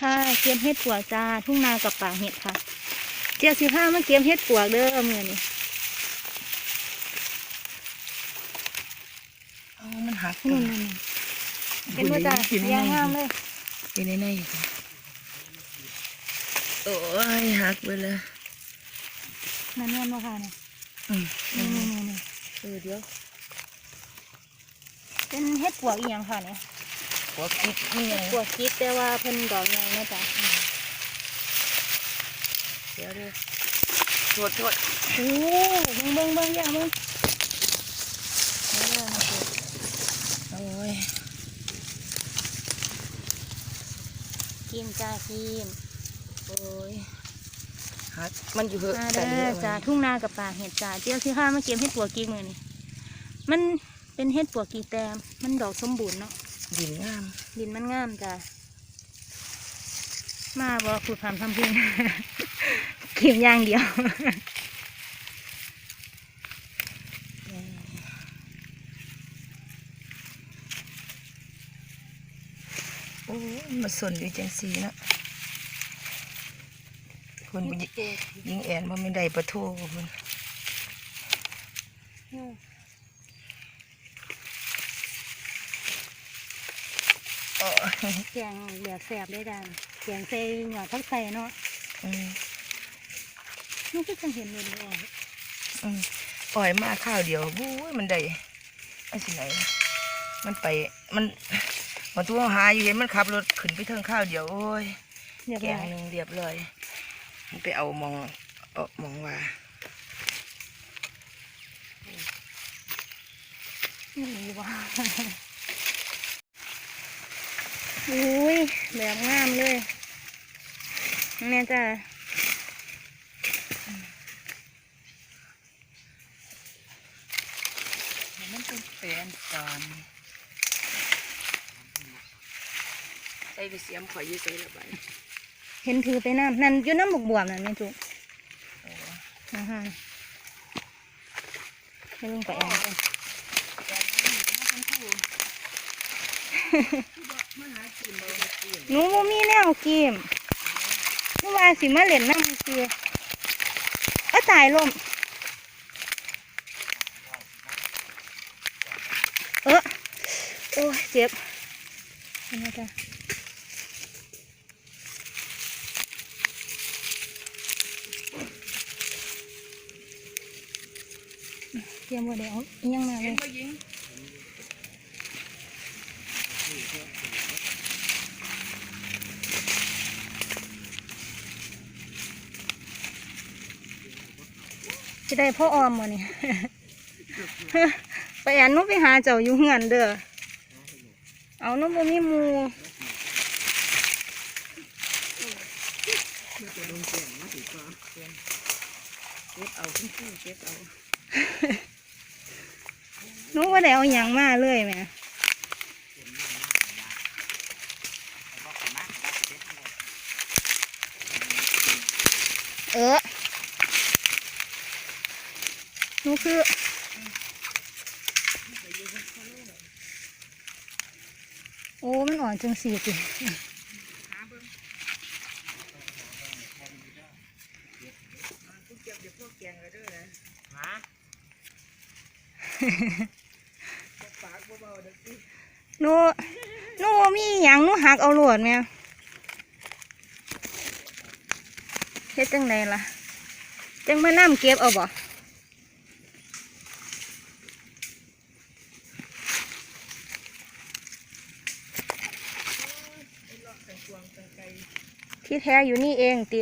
ค่ะเก็บเห็ดปวกจ้า ทุ่งนากับป่าเห็ดค่ะ เจียสิบห้ามาเก็บเห็ดปวกเด้อมือนี่อ๋อมันหักนี่นี่นี่เป็นว่าจ้ากินยางงามเลย กินในในอยู่ค่ะโอ้ยหักไปเลยนั่นแน่นว่าค่ะเนี่ยอืมนี่นี่นี่นี่เออเดี๋ยว เป็นเห็ดปวกอีหยังค่ะเนี่ย หัวคิดนี่ไงปวกคิดแต่ว่าเพิ่นดอกใหญ่นะจ๊ะเดี๋ยวเดี๋ยวโทษโทษโอ้เบิ่งเบิ่งเบิ่งอย่าเบิ่งเด้อมาเก็บโอ้ยกินจ้ากินโอ้ยหักมันอยู่เพื่อมาแต่เด้เยออะจ้าทุ่งนากับป่าเห็ดจ้าเจียวสิห้ามาเก็บเห็ดปวกกีมือนี่มันเป็นเห็ดปวกกีแตมมันดอกสมบูรณ์เนาะ ดินงาม ดินมันงามจ้ามาบอขุดทำทำพิงเก็บอย่างเดียวโอ้ยมาสนอยู่จังสีเนาะคนบ่ยิยิงแอนว่าไม่ได้ประโทคนโอ้ย แกงเหลือแสบได้ดันแกงใส่หยอดทักใส่เนาะอืมนี่ก็จังเห็นเลยเลยอืมปล่อยมาข้าวเดียวบู้ยมันได้ไอ้สิไหน มันไป มันมันตัวหาอยู่เห็นมันขับรถขึ้นไปเทิงข้าวเดียวโอ้ยเรียบแกร้งอยหนึ่งเรียบร้อยมันไปเอามองเอามองว่านี่ว้า อุ้ยแบบงามเลยแม่จ้ามันเป็นแฟนกันใส่ไปเสียมข่อยอยืดใส่ละใบเห็นถือไปน้ำนั่นอยู่น้ำบกบวมนั่นแม่จุ๊อ่าฮะให้ลุงไปแอนกัน หนูบ่มีแนวเกมหนูว่าสิมาเล่นน้ำคือก็ตายลมเออโอ้เจ็บเห็นไหมจ๊ะเตรียมไว้เดี๋ยวยังมาเลย ได้พ่อออมมาเนี่ยไปแอนหนุไปหาเจ้าอยู่เฮือนเด้อ เอาหนุบ่มีหมูเก็บเอาขึ้นคู่เก็บเอาหนุว่ได้เอาหยังมาเลยแหม่เออหนู คือโอ้ มันอ่อนจังสีสิเก็บเดี๋ยวพวกแกงกันด้วยนะฮะปากเบาๆเด็กสิหนูหนูบ่มีหยังหนูหักเอาโหลดแม่เฮ็ดจังไดล่ะ จังมาน้ำเก็บเอาบ่ ที่แท้อยู่นี่เองติ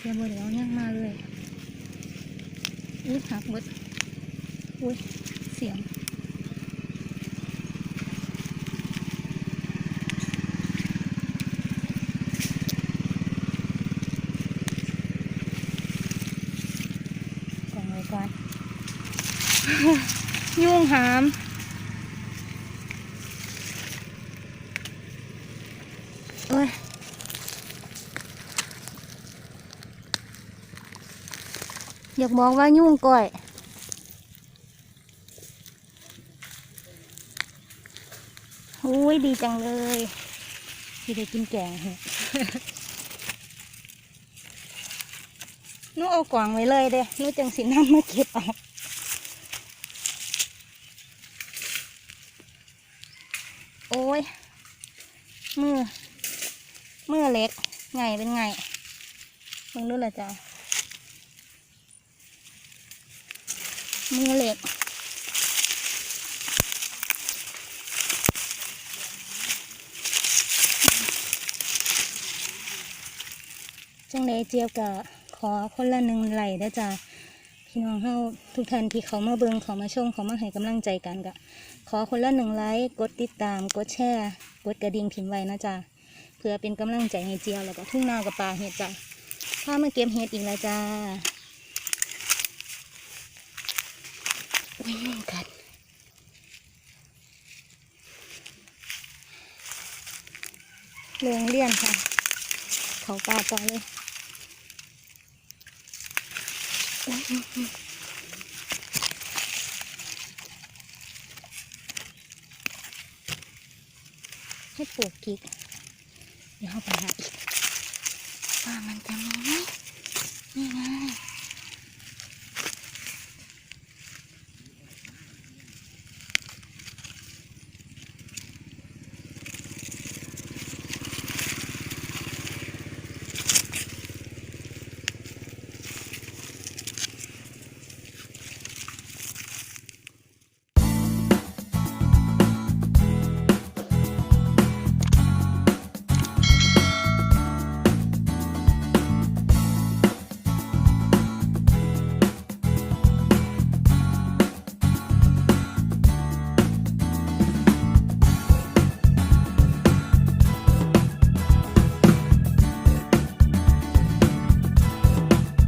เดี๋ยวเดี๋ยวยังมาเลยอุ้ยหักหมดอุ้ยเสียง ยุ่งหาม โอ้ยอยากมองว่ายุ่งก่อยอุ้ยดีจังเลยที่ได้กินแกงเห็นู้เอากล่องไว้เลยเด้นู้จังสิน้ำมาเก็บเอา โอ้ย มือ มือเล็ก ไงเป็นไงมึงดูละจ้ามือเล็กจังไดเจียวกะขอคนละหนึ่งไหลได้จ้า พี่น้องเฮาทุกท่านที่เขามาเบิงเขามาชมเขามาให้กำลังใจกันกะขอคนละหนึ่งไลค์กดติดตามกดแชร์กดกระดิ่งพิมพ์ไว้นะจ๊ะเพื่อเป็นกำลังใจให้เจียวแล้วก็ทุ่งนากับปลาเห็ดจ้ะถ้ามาเก็บเห็ดอีกแล้วจ้าวิ่งกันเรื่องเลี่ยนค่ะ เขาปลาต่อเลย ให้ปลูกกิกเดี๋ยวเราไปหาอีกว่ามันจะมีไหมนี่ไง